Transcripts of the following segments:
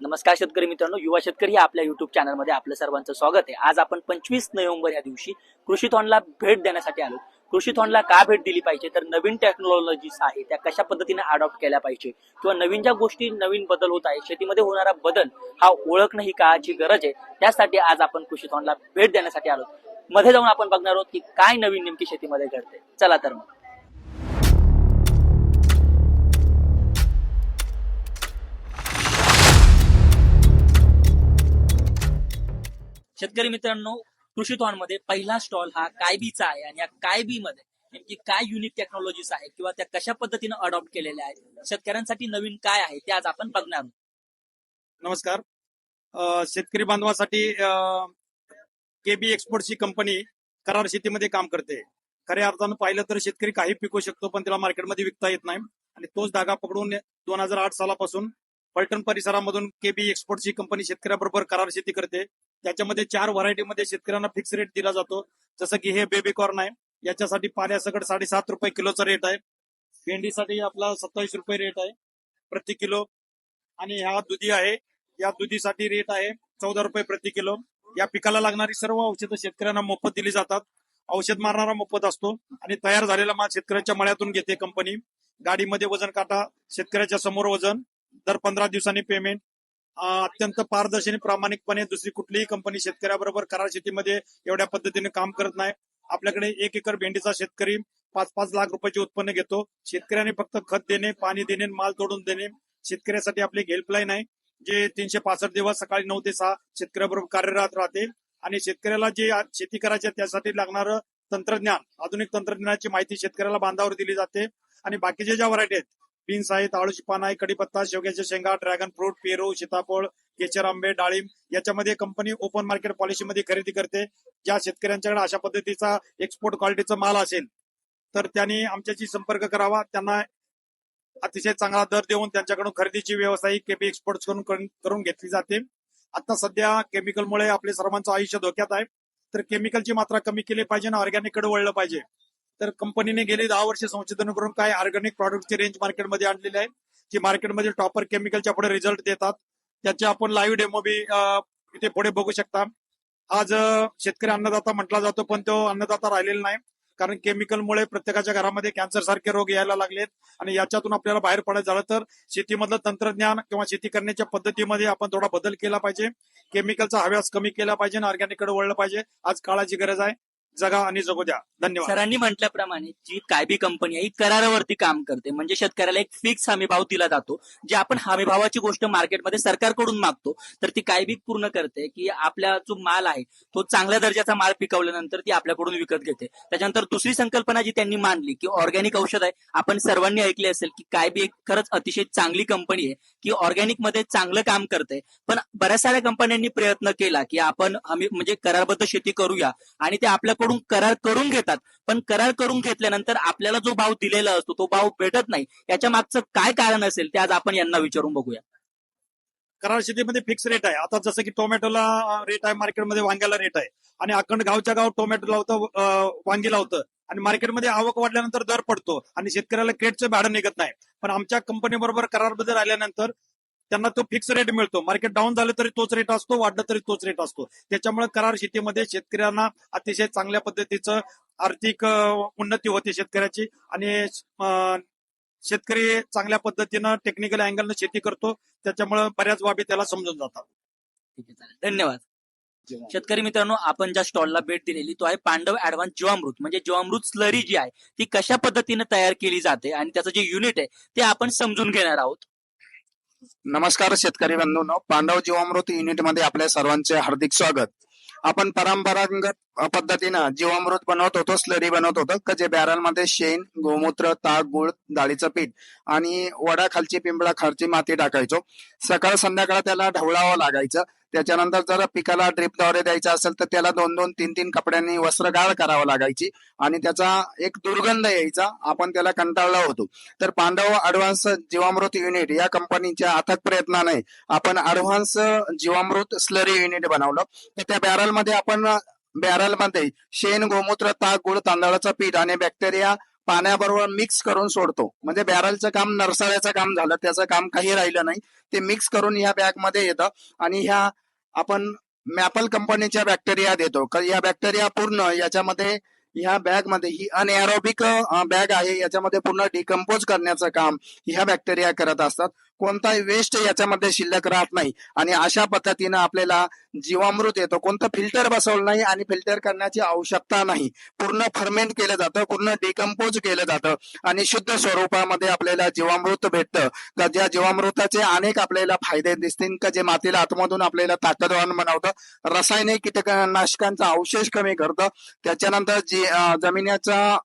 नमस्कार शेतकरी मित्रांनो युवा शेतकरी या आपल्या युट्यूब चॅनलमध्ये आपलं सर्वांचं स्वागत आहे. आज आपण पंचवीस नोव्हेंबर या दिवशी कृषी थॉनला भेट देण्यासाठी आलो. कृषी थॉनला का भेट दिली पाहिजे? तर नवीन टेक्नॉलॉजीज आहे त्या कशा पद्धतीने अडॉप्ट केल्या पाहिजे? किंवा नवीन ज्या गोष्टी नवीन बदल होत आहे शेतीमध्ये होणारा बदल हा ओळखणं ही काळाची गरज आहे त्यासाठी आज आपण कृषी थॉनला भेट देण्यासाठी आलो. मध्ये जाऊन आपण बघणार आहोत की काय नवीन नेमकी शेतीमध्ये घडते चला तर मग. शेतकरी मित्रांनो कृषी मध्ये पहिला स्टॉल हा कायबीचा आहे आणि या कायबी मध्ये नेमकी काय युनिक टेक्नॉलॉजीज आहेत किंवा त्या कशा पद्धतीने अडॉप्ट केलेल्या आहेत शेतकऱ्यांसाठी नवीन काय आहे ते आज आपण बघणार नमस्कार. शेतकरी बांधवासाठी केबी एक्सपोर्टची कंपनी करार शेतीमध्ये काम करते. खऱ्या अर्थानं पाहिलं तर शेतकरी काही पिकू शकतो पण त्याला मार्केटमध्ये विकता येत नाही. आणि तोच धागा पकडून दोन हजार आठ सालापासून पलटण परिसरामधून केबी एक्सपोर्टची कंपनी शेतकऱ्याबरोबर करार शेती करते. त्याच्यामध्ये चार व्हरायटीमध्ये शेतकऱ्यांना फिक्स रेट दिला जातो. जसं की हे बेबी कॉर्न आहे. याच्यासाठी पाण्यासकट साडेसात रुपये किलोचा रेट आहे. भेंडीसाठी आपला सत्तावीस रुपये रेट आहे. प्रति किलो. आणि ह्या दुधी आहे. या दुधीसाठी रेट आहे चौदा रुपये प्रति किलो. या पिकाला लागणारी सर्व औषधं शेतकऱ्यांना मोफत दिली जातात. औषध मारणारा मोफत असतो. आणि तयार झालेला माल शेतकऱ्याच्या मळ्यातून घेते कंपनी गाडीमध्ये वजन काटा शेतकऱ्याच्या समोर वजन. दर पंधरा दिवसांनी पेमेंट अत्यंत पारदर्शी आणि प्रामाणिकपणे दुसरी कुठलीही कंपनी शेतकऱ्याबरोबर करार शेतीमध्ये एवढ्या पद्धतीने काम करत नाही. आपल्याकडे एक एकर भेंडीचा शेतकरी पाच पाच लाख रुपयाचे उत्पन्न घेतो. शेतकऱ्याने फक्त खत देणे पाणी देणे माल तोडून देणे. शेतकऱ्यासाठी आपली हेल्पलाईन आहे जे तीनशे पासष्ट दिवस सकाळी नऊ ते सहा शेतकऱ्याबरोबर कार्यरत राहते. आणि शेतकऱ्याला जे शेती करायची त्यासाठी लागणारं तंत्रज्ञान आधुनिक तंत्रज्ञानाची माहिती शेतकऱ्याला बांधावर दिली जाते. आणि बाकीच्या ज्या व्हरायटी आहेत बीन्स आहेत आळूची पान आहे कडीपत्ता शेवग्याच्या शेंगा ड्रॅगन फ्रूट पेरू सीताफळ केचर आंबे डाळिंब याच्यामध्ये कंपनी ओपन मार्केट पॉलिसीमध्ये खरेदी करते. ज्या शेतकऱ्यांच्याकडे अशा पद्धतीचा एक्सपोर्ट क्वालिटीचा माल असेल तर त्यांनी आमच्याशी संपर्क करावा. त्यांना अतिशय चांगला दर देऊन त्यांच्याकडून खरेदीची व्यवस्था ही केपी एक्सपोर्ट करून करून घेतली जाते. आता सध्या केमिकलमुळे आपले सर्वांचं आयुष्य धोक्यात आहे. तर केमिकलची मात्रा कमी केली पाहिजे आणि ऑर्गॅनिककडे वळलं पाहिजे. तर कंपनीने गेली दहा वर्ष संशोधन करून काय ऑर्गॅनिक प्रॉडक्टची रेंज मार्केटमध्ये आणलेली आहे. जी मार्केटमध्ये टॉपर केमिकलच्या पुढे रिझल्ट देतात. त्याचे आपण लाईव्ह डेमो बी इथे पुढे बघू शकता. आज शेतकरी अन्नदाता म्हटला जातो पण तो अन्नदाता राहिलेला नाही. कारण केमिकलमुळे प्रत्येकाच्या घरामध्ये कॅन्सर सारखे रोग यायला लागलेत आणि याच्यातून आपल्याला बाहेर पडायचं झालं तर शेतीमधलं तंत्रज्ञान किंवा शेती करण्याच्या पद्धतीमध्ये आपण थोडा बदल केला पाहिजे. केमिकलचा हव्यास कमी केला पाहिजे आणि ऑर्गॅनिककडे वळलं पाहिजे. आज काळाची गरज आहे. जगा आणि जगू द्या. धन्यवाद. सरांनी म्हटल्याप्रमाणे जी कायबी कंपनी आहे ही करारावरती काम करते. म्हणजे शेतकऱ्याला एक फिक्स हमीभाव दिला जातो जे आपण हमीभावाची गोष्ट मार्केटमध्ये सरकारकडून मागतो. तर ती कायबी पूर्ण करते की आपला जो माल आहे तो चांगल्या दर्जाचा माल पिकवल्यानंतर ती आपल्याकडून विकत घेते. त्याच्यानंतर दुसरी संकल्पना जी त्यांनी मांडली की ऑर्गॅनिक औषध आहे. आपण सर्वांनी ऐकले असेल की कायबी एक खरंच अतिशय चांगली कंपनी आहे की ऑर्गॅनिकमध्ये चांगलं काम करते. पण बऱ्याच साऱ्या कंपन्यांनी प्रयत्न केला की आपण आम्ही म्हणजे करारबद्ध शेती करूया आणि ते आपल्या आपल्याकडून करार करून घेतात. पण करार करून घेतल्यानंतर आपल्याला जो भाव दिलेला असतो तो भाव भेटत नाही. याच्या मागचं काय कारण असेल ते आज आपण यांना विचारून बघूया. करार शेतीमध्ये फिक्स रेट आहे. आता जसं की टोमॅटोला रेट आहे मार्केटमध्ये वांग्याला रेट आहे. आणि अखंड गावच्या गाव टोमॅटो लावतं वांगीला वांगी लावतं आणि मार्केटमध्ये आवक वाढल्यानंतर दर पडतो. आणि शेतकऱ्याला क्रेटचं भाडं निघत नाही. पण आमच्या कंपनी बरोबर करारबद्दल आल्यानंतर त्यांना तो फिक्स रेट मिळतो. मार्केट डाऊन झालं तरी तोच रेट असतो वाढलं तरी तोच रेट असतो. त्याच्यामुळे करार शेतीमध्ये शेतकऱ्यांना अतिशय चांगल्या पद्धतीचं आर्थिक उन्नती होते शेतकऱ्याची आणि शेतकरी चांगल्या पद्धतीनं टेक्निकल अँगलनं शेती करतो. त्याच्यामुळे बऱ्याच बाबी त्याला समजून जातात. ठीक आहे चालेल. धन्यवाद. शेतकरी मित्रांनो आपण ज्या स्टॉलला भेट दिलेली तो आहे पांडव ऍडव्हान्स जीवामृत. म्हणजे जीवामृत स्लरी जी आहे ती कशा पद्धतीने तयार केली जाते आणि त्याचं जे युनिट आहे ते आपण समजून घेणार आहोत. नमस्कार शेतकरी बंधूंनो. पांडव जीवामृत युनिटमध्ये आपल्या सर्वांचे हार्दिक स्वागत. आपण परंपरागत पद्धतीनं जीवामृत बनवत होतो स्लरी बनवत होतो. का जे बॅरलमध्ये शेण गोमूत्र ताक गुळ डाळीचं पीठ आणि वडा खालची पिंपळा खालची माती टाकायचो. सकाळ संध्याकाळ त्याला ढवळावं लागायचं. त्याच्यानंतर जर पिकाला ड्रिपद्वारे द्यायचा असेल तर त्याला दोन दोन तीन तीन कपड्यांनी वस्त्रगाळ करावं लागायची आणि त्याचा एक दुर्गंध यायचा. आपण त्याला कंटाळला होतो. तर पांडव अडव्हान्स जीवामृत युनिट या कंपनीच्या अथक प्रयत्नाने आपण अडव्हान्स जीवामृत स्लरी युनिट बनवलं. तर त्या बॅरलमध्ये आपण बॅरलमध्ये शेण गोमूत्र ताक गुळ तांदळाचं पीठ आणि बॅक्टेरिया पाण्याबरोबर मिक्स करून सोडतो. म्हणजे बॅरलचं काम नरसाळ्याचं काम झालं. त्याचं काम काही राहिलं नाही. ते मिक्स करून ह्या बॅगमध्ये येतं. आणि ह्या आपण मॅपल कंपनीच्या बॅक्टेरिया देतो. या बॅक्टेरिया पूर्ण याच्यामध्ये ह्या बॅगमध्ये ही अनएरोबिक बॅग आहे. याच्यामध्ये पूर्ण डिकम्पोज करण्याचं काम ह्या बॅक्टेरिया करत असतात. कोणताही वेस्ट याच्यामध्ये शिल्लक राहत नाही. आणि अशा पद्धतीनं आपल्याला जीवामृत येतो. कोणतं फिल्टर बसवलं नाही आणि फिल्टर करण्याची आवश्यकता नाही. पूर्ण फर्मेंट केलं जातं पूर्ण डिकम्पोज केलं जातं आणि शुद्ध स्वरूपामध्ये आपल्याला जीवामृत भेटतं. तर ज्या जीवामृताचे अनेक आपल्याला फायदे दिसतील का जे मातीला आतमधून आपल्याला ताकदवान बनवतं. रासायनिक कीटकनाशकांचा अवशेष कमी करतं. त्याच्यानंतर जी जमिनीचा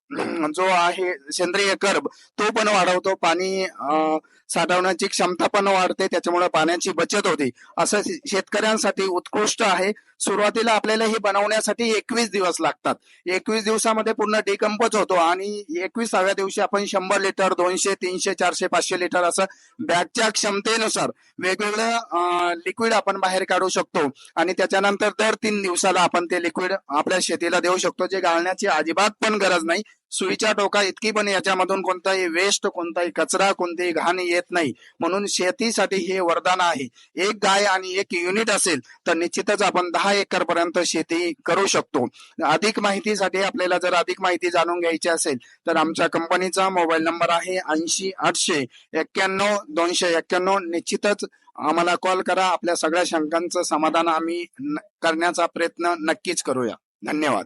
जो आहे सेंद्रिय कर्ब तो पण वाढवतो. पाणी अं, साठवण्याची क्षमता पण वाढते त्याच्यामुळे पाण्याची बचत होते. असं शेतकऱ्यांसाठी उत्कृष्ट आहे. सुरुवातीला आपल्याला हे बनवण्यासाठी एकवीस दिवस लागतात. एकवीस दिवसामध्ये पूर्ण डिकम्पोज होतो आणि एकविसाव्या दिवशी आपण शंभर लिटर दोनशे तीनशे चारशे पाचशे लिटर असं बॅगच्या क्षमतेनुसार वेगवेगळं लिक्विड आपण बाहेर काढू शकतो. आणि त्याच्यानंतर दर तीन दिवसाला आपण ते लिक्विड आपल्या शेतीला देऊ शकतो जे गाळण्याची अजिबात पण गरज नाही. सुईच्या टोका इतकी पण याच्यामधून कोणताही वेस्ट कोणताही कचरा कोणतीही घाण येत नाही. म्हणून शेतीसाठी हे वरदान आहे. एक गाय आणि एक युनिट असेल तर निश्चितच आपण दहा दहा एकर पर्यंत शेती करू शकतो. अधिक माहितीसाठी आपल्याला जर अधिक माहिती जाणून घ्यायची असेल तर आमच्या कंपनीचा मोबाईल नंबर आहे ऐंशी आठशे एक्क्याण्णव दोनशे एक्क्याण्णव. निश्चितच आम्हाला कॉल करा आपल्या सगळ्या शंकांचं समाधान आम्ही करण्याचा प्रयत्न नक्कीच करूया. धन्यवाद.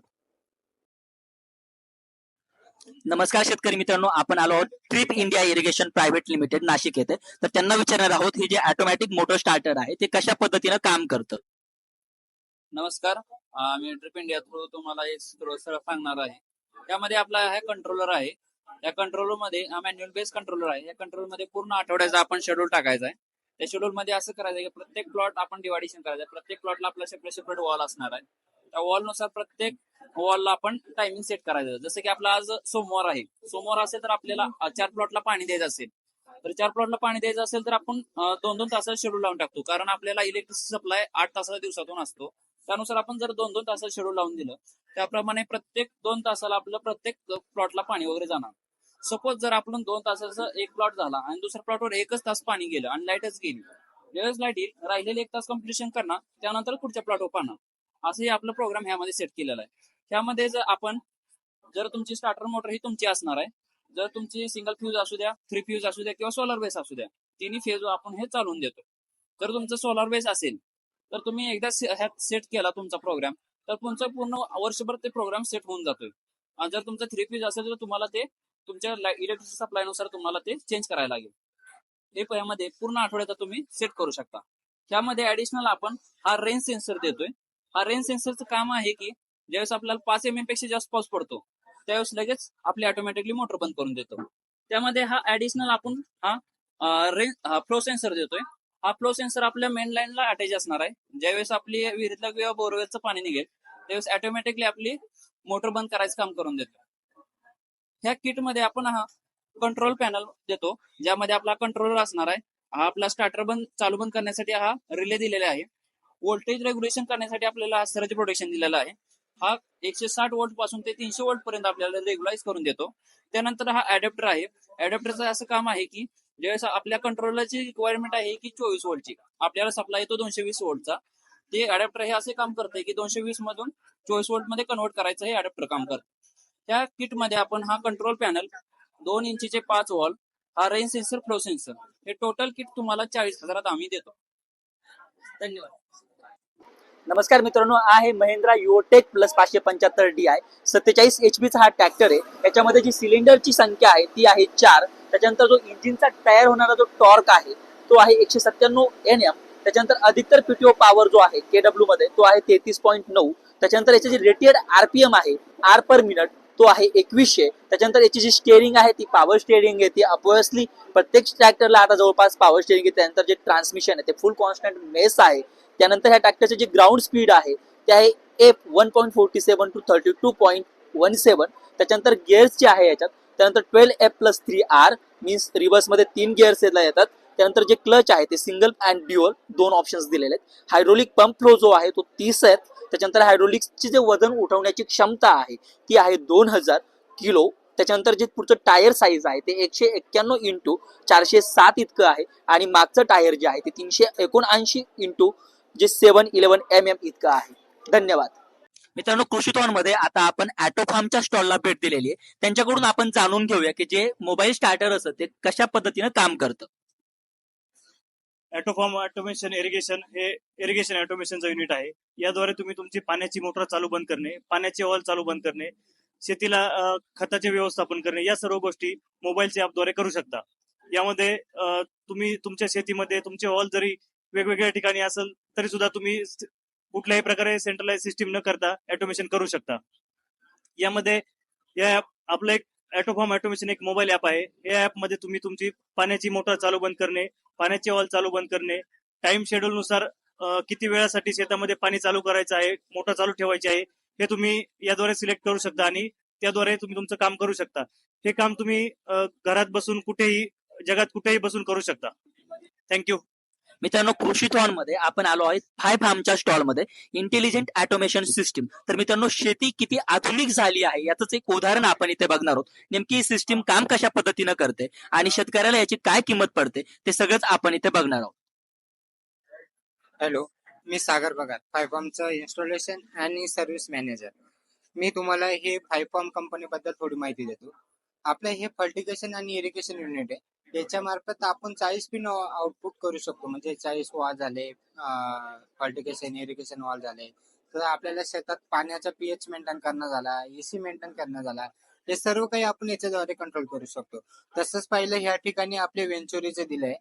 नमस्कार शेतकरी मित्रांनो आपण आलो आहोत trip India irrigation private limited Nashik येथे. तर त्यांना विचारणार आहोत हे जे ऑटोमॅटिक मोटर स्टार्टर आहे ते कशा पद्धतीनं काम करतं? नमस्कार. मी ट्रिप इंडिया थ्रू तुम्हाला एक सरळ सांगणार आहे. त्यामध्ये आपला हा कंट्रोलर आहे. या कंट्रोलरमध्ये हा मॅन्युअल बेस कंट्रोलर आहे. या कंट्रोलरमध्ये पूर्ण आठवड्याचा आपण शेड्यूल टाकायचा आहे. त्या शेड्यूल मध्ये असं करायचं आहे की प्रत्येक प्लॉट आपण डिवायडेशन करायचं आहे. प्रत्येक प्लॉटला आपला सेपरेट सेपरेट वॉल असणार आहे. त्या वॉलनुसार प्रत्येक वॉलला आपण टायमिंग सेट करायचं जसं की आपला आज सोमवार आहे. सोमवार असेल तर आपल्याला चार प्लॉटला पाणी द्यायचं असेल. तर चार प्लॉटला पाणी द्यायचं असेल तर आपण दोन दोन तासाचा शेड्यूल लावून टाकतो. कारण आपल्याला इलेक्ट्रिसिटी सप्लाय आठ तासाच्या दिवसातून असतो. त्यानुसार आपण जर दोन दोन तासाचं शेड्यूल लावून दिलं त्याप्रमाणे प्रत्येक दोन तासाला आपलं प्रत्येक प्लॉटला पाणी वगैरे जाणार. सपोज जर आपण दोन तासाचा एक प्लॉट झाला आणि दुसऱ्या प्लॉटवर एकच तास पाणी गेलं आणि लाईटच गेली. ज्यावेळेस लाइट येईल राहिलेले एक तास कम्प्लिशन करणार त्यानंतर पुढच्या प्लॉटवर पाहणार. असंही आपलं प्रोग्राम ह्यामध्ये सेट केलेला आहे. त्यामध्ये जर आपण जर तुमची स्टार्टर मोटर ही तुमची असणार आहे जर तुमची सिंगल फ्यूज असू द्या थ्री फ्यूज असू द्या किंवा सोलर बेस असू द्या तिन्ही फेज आपण हे चालवून देतो. जर तुमचं सोलर बेस असेल तर तुम्ही एकदा ह्यात सेट केला तुमचा प्रोग्राम तर तुमचा पूर्ण वर्षभर ते प्रोग्राम सेट होऊन जातोय. आणि जर तुमचा थ्री पीज असेल तर तुम्हाला ते तुमच्या इलेक्ट्रिसिटी सप्लायनुसार तुम्हाला ते चेंज करायला लागेल. हे प- यामध्ये पूर्ण आठवड्याचा तुम्ही सेट करू शकता. त्यामध्ये ऍडिशनल आपण हा रेंज सेन्सर देतोय. हा रेंज सेन्सरचं काम आहे की ज्यावेळेस आपल्याला पाच एम एमपेक्षा जास्त पाऊस पडतो त्यावेळेस लगेच आपली ऑटोमॅटिकली मोटर बंद करून देतो. त्यामध्ये हा ऍडिशनल आपण हा रेंज फ्लो सेन्सर देतोय. हा फ्लो सेन्सर आपल्या मेन लाईनला अटॅच असणार आहे. ज्यावेळेस आपली विहिरीतलं किंवा बोरवेलचं पाणी निघेल त्यावेळेस ऑटोमॅटिकली आपली मोटर बंद करायचं काम करून देतो. ह्या किटमध्ये आपण हा कंट्रोल पॅनल देतो ज्यामध्ये आपला कंट्रोलर असणार आहे. हा आपला स्टार्टर बंद चालू बंद करण्यासाठी हा रिले दिलेला आहे. व्होल्टेज रेग्युलेशन करण्यासाठी आपल्याला सर्ज प्रोटेक्शन दिलेला आहे. हा एकशे साठ वोल्टपासून ते तीनशे वोल्ट पर्यंत आपल्याला रेग्युलाइज करून देतो. त्यानंतर हा अडॅप्टर आहे. अडॅप्टरचं असं काम आहे की ज्यावेळेस आपल्या कंट्रोलरची रिक्वायरमेंट आहे की चोवीस वोल्टची आपल्याला सप्लाय येतो दोनशे वीस वोल्टचा ते अडॅप्टर हे असे काम करते की दोनशे वीस मधून चोवीस वोल्टमध्ये कन्वर्ट करायचं हे अडॅप्टर काम करतं. त्या किटमध्ये आपण हा कंट्रोल पॅनल दोन इंचीचे पाच वॉल हा रेन सेन्सर फ्लो सेन्सर हे टोटल किट तुम्हाला चाळीस हजारात आम्ही देतो. धन्यवाद. नमस्कार मित्रांनो आहे महिंद्रा युओटेक प्लस पाचशे पंच्याहत्तर डी आय. सत्तेचाळीस एच चा हा ट्रॅक्टर आहे. याच्यामध्ये जी सिलेंडरची संख्या आहे ती आहे चार. त्याच्यानंतर जो इंजिनचा तयार होणारा जो टॉर्क आहे तो आहे एकशे सत्त्याण्णव एन एम त्याच्यानंतर अधिकतर पीटीओ पॉवर जो आहे के डब्ल्यू मध्ये तो आहे तेहतीस पॉईंट नऊ. त्याच्यानंतर याची जी रेटेड आरपीएम आहे आर पर मिनिट तो आहे एकवीसशे. त्याच्यानंतर याची जी स्टेअरिंग आहे ती पॉवर स्टेअरिंग आहे ती ऑब्विसली प्रत्येक ट्रॅक्टरला आता जवळपास पॉवर स्टेअरिंग आहे त्यानंतर जे ट्रान्समिशन आहे ते फुल कॉन्स्टंट मेस आहे. त्यानंतर ह्या ट्रॅक्टरचे जे ग्राउंड स्पीड आहे ते आहे F one point forty seven two thirty two point one seven त्याच्यानंतर गिअर्स जे आहे याच्यात त्यानंतर twelve F plus three R means रिव्हर्समध्ये तीन गिअर्स येतात. त्यानंतर जे क्लच आहे ते सिंगल अँड ड्युअल दोन ऑप्शन्स दिलेले आहेत. हायड्रोलिक पंप फ्लो जो आहे तो तीस आहे त्याच्यानंतर हायड्रोलिक्सचे जे वजन उठवण्याची क्षमता आहे ती आहे दोन हजार किलो. त्याच्यानंतर जे पुढचं टायर साईज आहे ते एकशे एक्क्याण्णव इंटू चारशे सात इतकं आहे. आणि मागचं टायर जे आहे ते तीनशे एकोणऐंशी into J seven eleven M M इतकं आहे. धन्यवाद. मित्रांनो कृषीतॉनमध्ये आता आपण ऍटोफार्मच्या स्टॉलला भेट दिलेली आहे. त्यांच्याकडून आपण जाणून घेऊया की जे मोबाईल स्टार्टर असतं ते कशा पद्धतीनं काम करतं. ऍटोफॉर्म ऑटोमेशन इरिगेशन हे इरिगेशन ऑटोमेशनचं युनिट आहे. याद्वारे तुम्ही तुमची पाण्याची मोटर चालू बंद करणे पाण्याचे ऑल चालू बंद करणे शेतीला अ, खताचे व्यवस्थापन करणे या सर्व गोष्टी मोबाईलच्या ऍपद्वारे करू शकता. यामध्ये अ, तुम्ही तुमच्या शेतीमध्ये तुमचे ऑल जरी वेगवेगळ्या ठिकाणी असेल तरी सुद्धा तुम्ही स- कुठल्याही प्रकारे सेंट्रलाइज सिस्टीम न करता ऑटोमेशन करू शकता. यामध्ये या आपलं एक ऍटोफॉर्म ऑटोमेशन एक मोबाईल ऍप आहे. या ऍपमध्ये तुम्ही तुमची पाण्याची मोटर चालू बंद करणे पाण्याची वॉल चालू बंद करणे टाइम शेड्यूल नुसार किती वेळासाठी शेतामध्ये पाणी चालू करायचं आहे मोटर चालू ठेवायची आहे हे तुम्ही याद्वारे सिलेक्ट करू शकता आणि त्याद्वारे तुम्ही तुमचं काम करू शकता. हे काम तुम्ही घरात बसून कुठेही जगात कुठेही बसून करू शकता. थँक्यू मित्रांनो कृषीथॉनमध्ये आपण आलो आहे फाय फार्मच्या स्टॉलमध्ये इंटेलिजंट ऑटोमेशन सिस्टीम तर मित्रांनो शेती किती आधुनिक झाली आहे याच एक उदाहरण आपण इथे बघणार आहोत. नेमकी ही सिस्टीम काम कशा पद्धतीनं करते आणि शेतकऱ्याला याची काय किंमत पडते ते सगळंच आपण इथे बघणार आहोत. हॅलो मी सागर बघात फायफॉर्मचं इन्स्टॉलेशन आणि सर्व्हिस मॅनेजर मी तुम्हाला हे फायफॉर्म कंपनीबद्दल थोडी माहिती देतो. आपलं हे फर्टिगेशन आणि इरिगेशन युनिट आहे. त्याच्यामार्फत आपण चाळीस पिन आउटपुट करू शकतो. म्हणजे चाळीस वॉल झाले फर्टिगेशन इरिगेशन वॉल झाले. तर आपल्याला शेतात पाण्याचा पीएच मेंटेन करणं झाला एसी मेंटेन करणं झाला. हे सर्व काही आपण याच्याद्वारे कंट्रोल करू शकतो. तसंच पाहिलं ह्या ठिकाणी आपले वेंचुरीचे दिले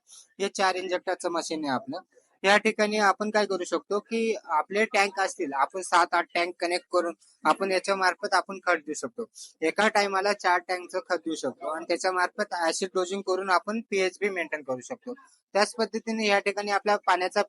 हे चार इंजेक्टरचं मशीन आहे आपलं. या ठिकाणी आपण काय करू शकतो की आपले टँक असतील आपण सात आठ टँक कनेक्ट करून आपण याच्या मार्फत आपण खत देऊ शकतो. एका टायमाला चार टँकचं खत देऊ शकतो आणि त्याच्या मार्फत ऍसिड डोजिंग करून आपण पीएचबी मेंटेन करू शकतो. त्याच पद्धतीने या ठिकाणी आपल्या पाण्याचा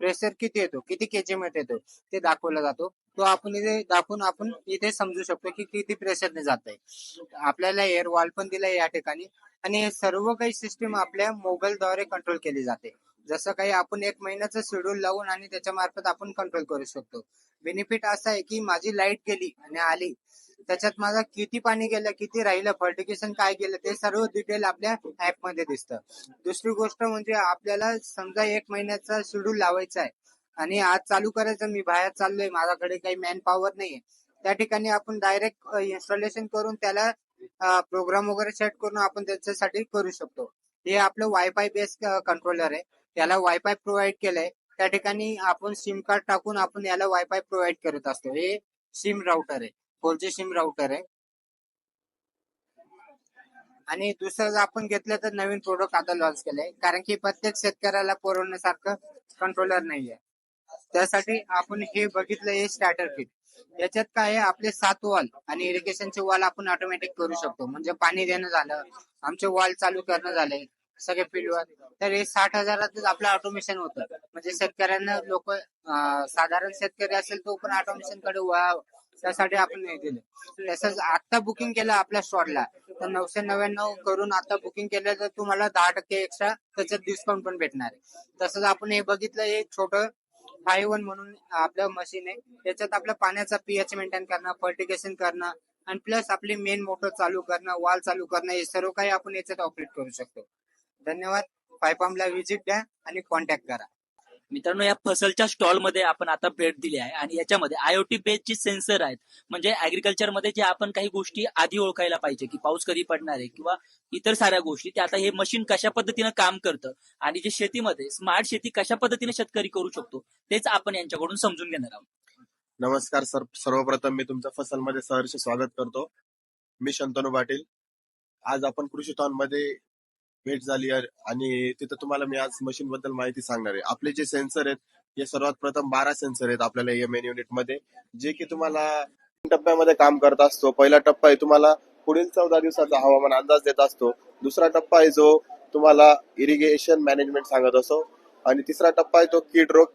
प्रेशर किती येतो किती केजीमेट येतो ते दाखवला जातो. तो आपण इथे दाखवून आपण इथे समजू शकतो की किती प्रेशरने जात आहे आपल्याला एअर वॉल पण दिलाय या ठिकाणी आणि हे सर्व काही सिस्टीम आपल्या मोबाईलद्वारे कंट्रोल केली जाते. जसं काही आपण एक महिन्याचं शेड्यूल लावून आणि त्याच्या मार्फत आपण कंट्रोल करू शकतो. बेनिफिट असा आहे की माझी लाइट गेली आणि आली. त्याच्यात माझा किती पाणी गेलं किती राहिलं फर्टिकेशन काय गेलं ते सर्व डिटेल आपल्या ऍपमध्ये दिसतं. दुसरी गोष्ट म्हणजे आपल्याला समजा एक महिन्याचा शेड्यूल लावायचा आहे आणि आज चालू करायचं मी बाहेर चाललोय माझ्याकडे काही मॅन पॉवर नाहीये. त्या ठिकाणी आपण डायरेक्ट इन्स्टॉलेशन करून त्याला प्रोग्राम वगैरे सेट करून आपण त्याच्यासाठी करू शकतो. हे आपलं वायफाय बेस्ड कंट्रोलर आहे. त्याला वायफाय प्रोव्हाइड केलंय. त्या ठिकाणी आपण सिम कार्ड टाकून आपण याला वायफाय प्रोव्हाइड करत असतो. हे सिम राउटर आहे. फोरजी सिम राउटर आहे. आणि दुसरं जर आपण घेतलं तर नवीन प्रोडक्ट आता लॉन्च केलंय. कारण की प्रत्येक शेतकऱ्याला पुरवण्यासारखं कंट्रोलर नाहीये. त्यासाठी आपण हे बघितलं हे स्टार्टर किट याच्यात काय आहे? आपले सात वॉल आणि इरिगेशनचे वॉल आपण ऑटोमॅटिक करू शकतो. म्हणजे पाणी देणं झालं आमचे वॉल चालू करणं झाले सगळे फील्डवर तर हे साठ हजारातच आपलं ऑटोमेशन होतं. म्हणजे शेतकऱ्यांना लोक साधारण शेतकरी असेल तो पण ऑटोमेशनकडे वळावं त्यासाठी आपण हे दिलं तसंच आता बुकिंग केलं आपल्या स्टॉलला तर नऊशे नव्याण्णव करून आता बुकिंग केलं तर तुम्हाला दहा टक्के एक्स्ट्रा त्याच्यात डिस्काउंट पण भेटणार आहे. तसंच आपण हे बघितलं हे छोटं फाय वन म्हणून आपलं मशीन आहे. त्याच्यात आपलं पाण्याचा पीएच मेंटेन करणं फर्टिगेशन करणं आणि प्लस आपली मेन मोटर चालू करणं वॉल चालू करणं हे सर्व काही आपण याच्यात ऑपरेट करू शकतो. धन्यवाद. फायपॉमला व्हिजिट द्या आणि कॉन्टॅक्ट करा. मित्रांनो या फसलच्या स्टॉलमध्ये आपण आता भेट दिली आहे आणि याच्यामध्ये आयओटी बेस्ड जे सेन्सर आहेत. म्हणजे अॅग्रिकल्चरमध्ये जे आपण काही गोष्टी आधी ओळखायला पाहिजे की पाऊस कधी पडणार आहे किंवा इतर साऱ्या गोष्टी ते आता हे मशीन कशा पद्धतीनं काम करतं आणि जे शेतीमध्ये स्मार्ट शेती कशा पद्धतीने शेतकरी करू शकतो तेच आपण यांच्याकडून समजून घेणार आहोत. नमस्कार सर सर्वप्रथम मी तुमचं फसलमध्ये सहर्ष स्वागत करतो. मी शंतनू पाटील. आज आपण कृषी मध्ये भेट झाली आणि तिथं तुम्हाला मी आज मशीन बद्दल माहिती सांगणार आहे. आपले जे सेन्सर आहेत हे सर्वात प्रथम बारा सेन्सर आहेत आपल्याला एम एन युनिटमध्ये. जे की तुम्हाला टप्प्यामध्ये काम करत असतो. पहिला टप्पा आहे तुम्हाला पुढील चौदा दिवसाचा हवामान अंदाज देत असतो. दुसरा टप्पा आहे जो तुम्हाला इरिगेशन मॅनेजमेंट सांगत असतो. आणि तिसरा टप्पा आहे तो कीड रोग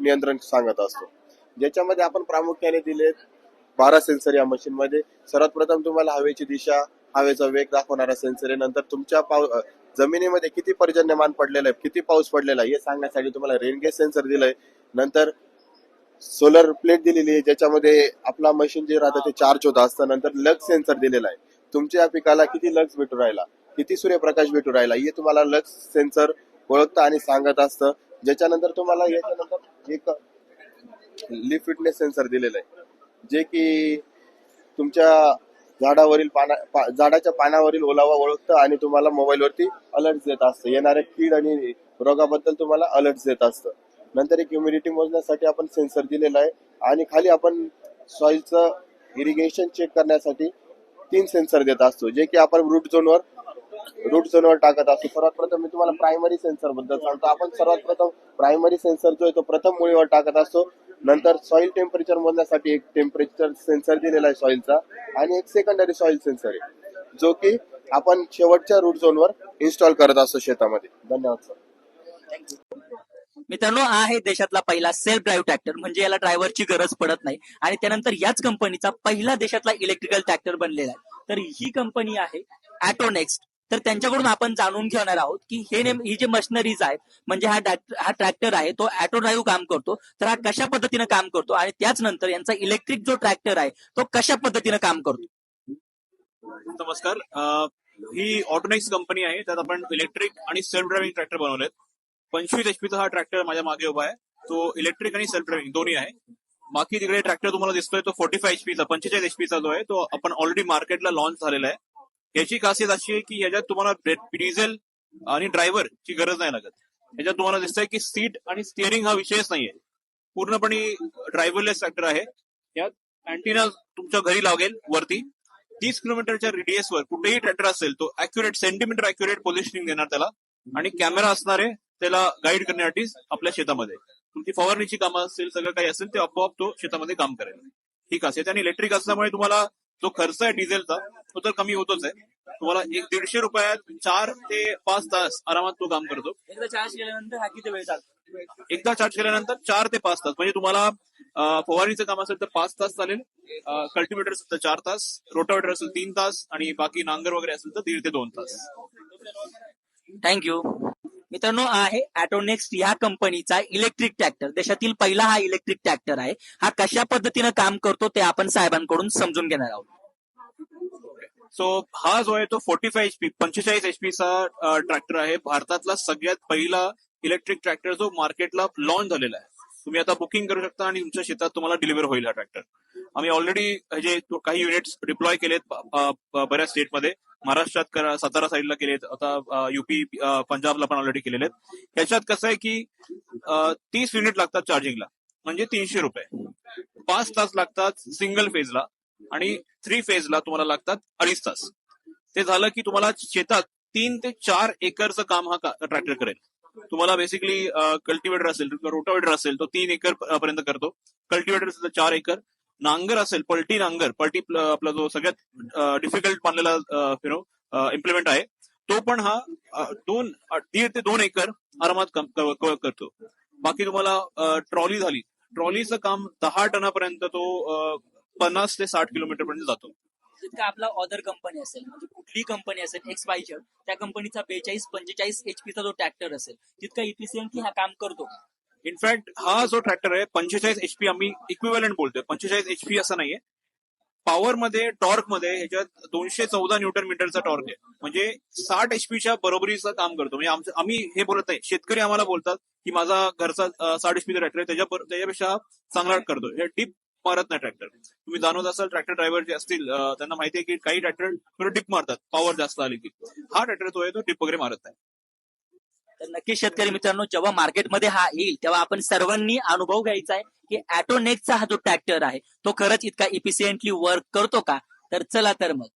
नियंत्रण सांगत असतो. ज्याच्यामध्ये आपण प्रामुख्याने दिलेत बारा सेन्सर या मशीन मध्ये. सर्वात प्रथम तुम्हाला हवेची दिशा हवेचा वेग दाखवणारा सेन्सर आहे. नंतर तुमच्या पाव जमिनीमध्ये किती पर्जन्यमान पडलेलं आहे किती पाऊस पडलेला आहे हे सांगण्यासाठी तुम्हाला रेनगेज सेन्सर दिलंय. नंतर सोलर प्लेट दिलेली आहे ज्याच्यामध्ये आपला मशीन जे राहतं ते चार्ज होत असतं. नंतर लग सेन्सर दिलेला आहे. तुमच्या पिकाला किती लक्स भेटू राहिला? किती सूर्यप्रकाश भेटू राहिला? हे तुम्हाला लक्स सेन्सर ओळखतं आणि सांगत असतं. ज्याच्यानंतर तुम्हाला याच्यानंतर एक लिफ फिटनेस सेन्सर दिलेलं आहे. जे की तुमच्या झाडावरील पाना पा- झाडाच्या पानावरील ओलावा ओळखतं आणि तुम्हाला मोबाईलवरती अलर्ट देत असतं. येणाऱ्या कीड आणि रोगाबद्दल तुम्हाला अलर्ट देत असतं. नंतर एक ह्युमिडिटी मोजण्यासाठी आपण सेन्सर दिलेला आहे. आणि खाली आपण सॉइलचं इरिगेशन चेक करण्यासाठी तीन सेन्सर देत असतो. जे की आपण रूट झोनवर रूट झोनवर टाकत असतो. सर्वात प्रथम मी तुम्हाला प्रायमरी सेन्सरबद्दल सांगतो. आपण सर्वात प्रथम प्रायमरी सेन्सर जो आहे तो प्रथम मुळीवर टाकत असतो. नंतर सॉइल टेम्परेचर मोजण्यासाठी एक टेम्परेचर सेन्सर दिलेला आहे सॉइलचा आणि एक सेकंडरी सॉइल सेन्सर आहे. जो की आपण शेवटच्या रूट झोनवर इन्स्टॉल करत असतो शेतामध्ये. धन्यवाद सर मित्रांनो हा आहे देशातला पहिला सेल्फ ड्राईव्ह ट्रॅक्टर म्हणजे याला ड्रायव्हरची गरज पडत नाही. आणि त्यानंतर याच कंपनीचा पहिला देशातला इलेक्ट्रिकल ट्रॅक्टर बनलेला आहे. तर ही कंपनी आहे ॲटोनेक्स्ट तर त्यांच्याकडून आपण जाणून घेणार आहोत की हे नेम ही जे मशिनरीज आहेत म्हणजे हा हा ट्रॅक्टर आहे तो ऑटो ड्राईव्ह काम करतो तर हा कशा पद्धतीनं काम करतो आणि त्याच नंतर यांचा इलेक्ट्रिक जो ट्रॅक्टर आहे तो कशा पद्धतीनं काम करतो? नमस्कार. ही ऑटोनेक्स कंपनी आहे त्यात आपण इलेक्ट्रिक आणि सेल्फ ड्रायव्हिंग ट्रॅक्टर बनवलेत. पंचवीस एचपीचा हा ट्रॅक्टर माझ्या मागे उभा आहे तो इलेक्ट्रिक आणि सेल्फ ड्रायव्हिंग दोन्ही आहे. बाकी तिकडे ट्रॅक्टर तुम्हाला दिसतोय तो फोर्टी फाय एचपीचा पंचेचाळीस एचपीचा जो आहे तो आपण ऑलरेडी मार्केटला लॉन्च झालेला आहे. याची खासियत अशी आहे की याच्यात तुम्हाला डिझेल आणि ड्रायव्हर ची गरज नाही लागत. याच्यात तुम्हाला दिसतंय की सीट आणि स्टिअरिंग हा विषयच नाहीये. पूर्णपणे ड्रायव्हरलेस ट्रॅक्टर आहे. यात अँटिना तुमच्या घरी लागेल वरती. तीस किलोमीटरच्या रेडियसवर कुठेही ट्रॅक्टर असेल तो अॅक्युरेट सेंटीमीटर अॅक्युरेट पोझिशनिंग देणार त्याला. आणि कॅमेरा असणारे त्याला गाईड करण्यासाठी आपल्या शेतामध्ये. तुमची फवारणीची कामं असतील सगळं काही असेल ते आपोआप तो शेतामध्ये काम करेल. ठीक असेल आणि इलेक्ट्रिक असल्यामुळे तुम्हाला जो खर्च आहे डिझेलचा तो तर कमी होतोच आहे. तुम्हाला एक दीडशे रुपयात चार ते पाच तास आरामात तो काम करतो. एकदा चार्ज केल्यानंतर हा किती वेळ चालतो. एकदा चार्ज केल्यानंतर चार ते पाच तास. म्हणजे तुम्हाला फवारणीचं काम असेल तर पाच तास चालेल. कल्टिवेटर असेल तर चार तास. रोटावेटर असेल तीन तास. आणि बाकी नांगर वगैरे असेल तर दीड ते दोन तास. थँक्यू मित्रांनो आहे ॲटोनेक्स्ट या कंपनीचा इलेक्ट्रिक ट्रॅक्टर देशातील पहिला हा इलेक्ट्रिक ट्रॅक्टर आहे. हा कशा पद्धतीनं काम करतो ते आपण साहेबांकडून समजून घेणार आहोत. सो हा जो आहे तो फोर्टी फाय एचपी पंचेचाळीस एचपीचा ट्रॅक्टर आहे. भारतातला सगळ्यात पहिला इलेक्ट्रिक ट्रॅक्टर जो मार्केटला लॉन्च झालेला आहे. तुम्ही आता बुकिंग करू शकता आणि तुमच्या शेतात तुम्हाला डिलिव्हर होईल हा ट्रॅक्टर आम्ही ऑलरेडी जे काही युनिट्स डिप्लॉय केलेत बऱ्याच स्टेटमध्ये महाराष्ट्रात सातारा साईडला केलेत. आता युपी पंजाबला पण ऑलरेडी केलेले आहेत याच्यात कसं आहे की तीस युनिट लागतात चार्जिंगला म्हणजे तीनशे रुपये. पाच तास लागतात सिंगल फेजला आणि थ्री फेजला तुम्हाला लागतात अडीच तास. ते झालं की तुम्हाला शेतात तीन ते चार एकरचं काम हा ट्रॅक्टर करेल. तुम्हाला बेसिकली कल्टिवेटर असेल रोटावेटर असेल तो तीन एकर पर्यंत करतो. कल्टिवेटर असेल तर चार एकर. नांगर असेल पलटी नांगर पलटी आपला जो सगळ्यात डिफिकल्ट मानलेला यु नो इम्प्लिमेंट आहे तो पण हा दोन दीड ते दोन एकर आरामात कव्हर करतो. बाकी तुम्हाला ट्रॉली झाली. ट्रॉलीचं काम दहा टनापर्यंत तो पन्नास ते साठ किलोमीटर पर्यंत जातो. जितका आपला अदर कंपनी असेल म्हणजे कुठली कंपनी असेल एक्स वाय झेड त्या कंपनीचा बेचाळीस पंचेचाळीस एचपीचा जो ट्रॅक्टर असेल तितका इफिशियंटली हा काम करतो. इनफॅक्ट हा जो ट्रॅक्टर आहे पंचेचाळीस एचपी आम्ही इक्विव्हलंट बोलतोय. पंचेचाळीस एचपी असं नाहीये. पॉवर मध्ये टॉर्कमध्ये ह्याच्यात दोनशे चौदा न्यूटन मीटरचा टॉर्क आहे. म्हणजे साठ एचपीच्या बरोबरीचं काम करतो. म्हणजे आमचं आम्ही हे बोलत नाही. शेतकरी आम्हाला बोलतात की माझा घरचा साठ एचपीचा ट्रॅक्टर आहे. त्याच्या त्याच्यापेक्षा चांगला करतो हे डिप मारत नाही ट्रॅक्टर तुम्ही जाणवत असाल ट्रॅक्टर ड्रायव्हर जे असतील त्यांना माहिती आहे की काही ट्रॅक्टर थोडं डिप मारतात पॉवर जास्त आली की. हा ट्रॅक्टर जो आहे तो डिप वगैरे मारत नाही. तर नक्की शेतकरी मित्रांनो जेव्हा मार्केटमध्ये हा येईल तेव्हा आपण सर्वांनी अनुभव घ्यायचा आहे की ऍटोनेकचा हा जो ट्रॅक्टर आहे तो खरंच इतका इफिशियंटली वर्क करतो का? तर चला तर मग.